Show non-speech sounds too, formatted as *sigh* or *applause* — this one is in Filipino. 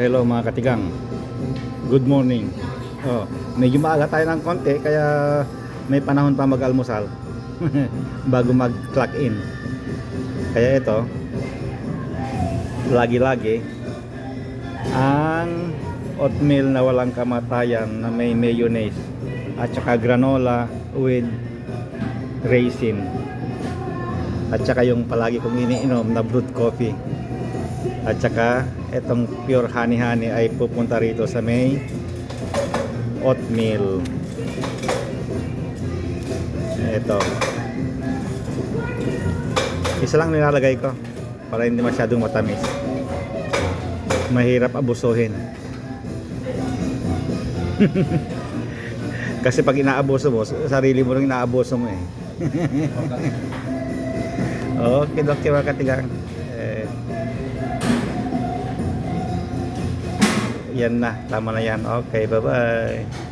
Hello mga katigang. Good morning. Oh, medyo maaga tayo ng konti kaya may panahon pa mag-almusal *laughs* bago mag-clock in. Kaya ito, lagi-lagi ang oatmeal na walang kamatayan na may mayonnaise at saka granola with raisin at saka yung palagi kong iniinom na brewed coffee at saka itong pure honey honey ay pupunta rito sa may oatmeal. Ito. Isa lang nilalagay ko para hindi masyadong matamis. Mahirap abusuhin. *laughs* Kasi pag inaabuso mo, sarili mo rin inaabuso mo eh. *laughs* okay, Dr. Makatigang. Yan na, tama na yan. Okay, bye-bye.